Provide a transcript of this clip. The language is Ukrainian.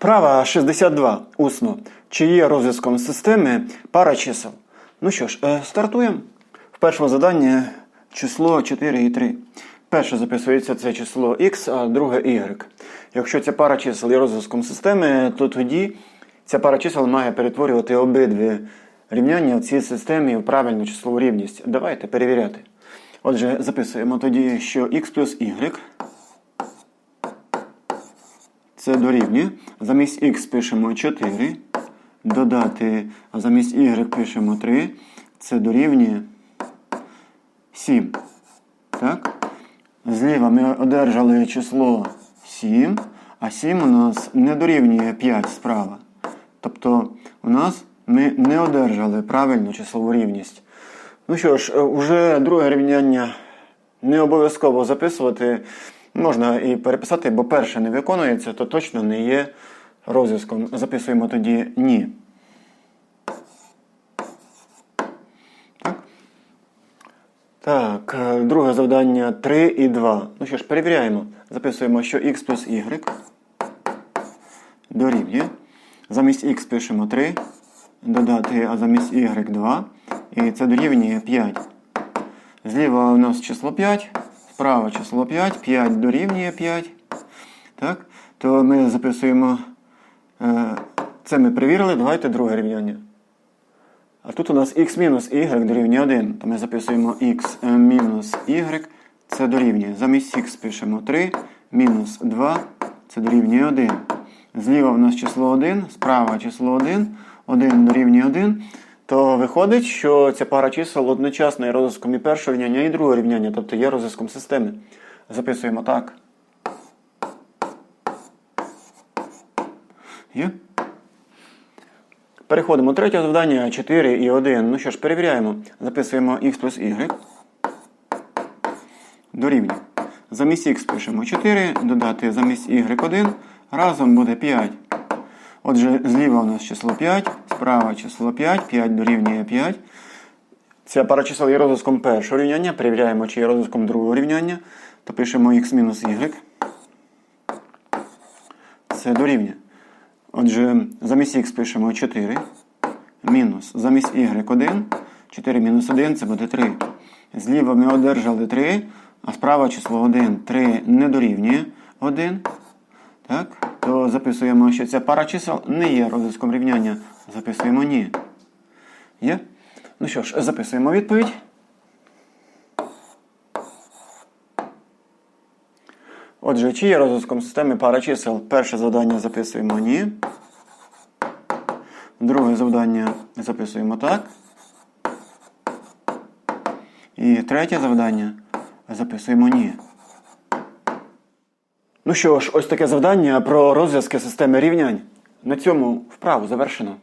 Вправа 62. Усно. Чи є розв'язком системи пара чисел? Ну що ж, е, стартуємо. В першому заданні число 4 і 3. Перше записується це число x, а друге y. Якщо ця пара чисел є розв'язком системи, то тоді ця пара чисел має перетворювати обидві рівняння в цій системі в правильну числову рівність. Давайте перевіряти. Отже, записуємо тоді, що x плюс y це дорівнює. Замість x пишемо 4. Додати, а замість y пишемо 3. Це дорівнює 7. Так? Зліва ми одержали число 7, а 7 у нас не дорівнює 5 справа. Тобто у нас ми не одержали правильну числову рівність. Ну що ж, е, уже друге рівняння не обов'язково записувати. Можна і переписати, бо перше не виконується, то точно не є розв'язком. Записуємо тоді ні. Так, так е, друге завдання 3 і 2. Ну що ж, перевіряємо. Записуємо, що x плюс y дорівнює. Замість x пишемо 3, додати, а замість y 2. І це дорівнює 5. Зліва у нас число 5, справа число 5, 5 дорівнює 5. Так? То ми записуємо. е, Це ми перевірили. Давайте друге рівняння. А тут у нас x мінус y дорівнює 1. То ми записуємо x мінус y. Це дорівнює. Замість x пишемо 3, мінус 2, це дорівнює 1. Зліва у нас число 1, справа число 1, 1 дорівнює 1. То виходить, що ця пара чисел одночасно є розв'язком і першого рівняння, і другого рівняння, тобто є розв'язком системи. Записуємо так. Є? Переходимо. Третє завдання 4 і 1. Ну що ж, перевіряємо. Записуємо x плюс y. Дорівнює. Замість x пишемо 4, додати замість y 1. Разом буде 5. Отже, зліва у нас число 5, справа число 5, 5 дорівнює 5. Ця пара чисел є розв'язком першого рівняння. Перевіряємо, чи є розв'язком другого рівняння. То пишемо x мінус y. Це дорівнює. Отже, замість х пишемо 4. Мінус. Замість y 1. 4 мінус 1 це буде 3. Зліва ми одержали 3, а справа число 1. 3 не дорівнює 1. Так? То записуємо, що ця пара чисел не є розв'язком рівняння. Записуємо ні. Є? Ну що ж, записуємо відповідь. Отже, чи є розв'язком системи пара чисел? Перше завдання записуємо ні. Друге завдання записуємо так. І третє завдання записуємо ні. Ну що ж, ось таке завдання про розв'язки системи рівнянь. На цьому вправу завершено.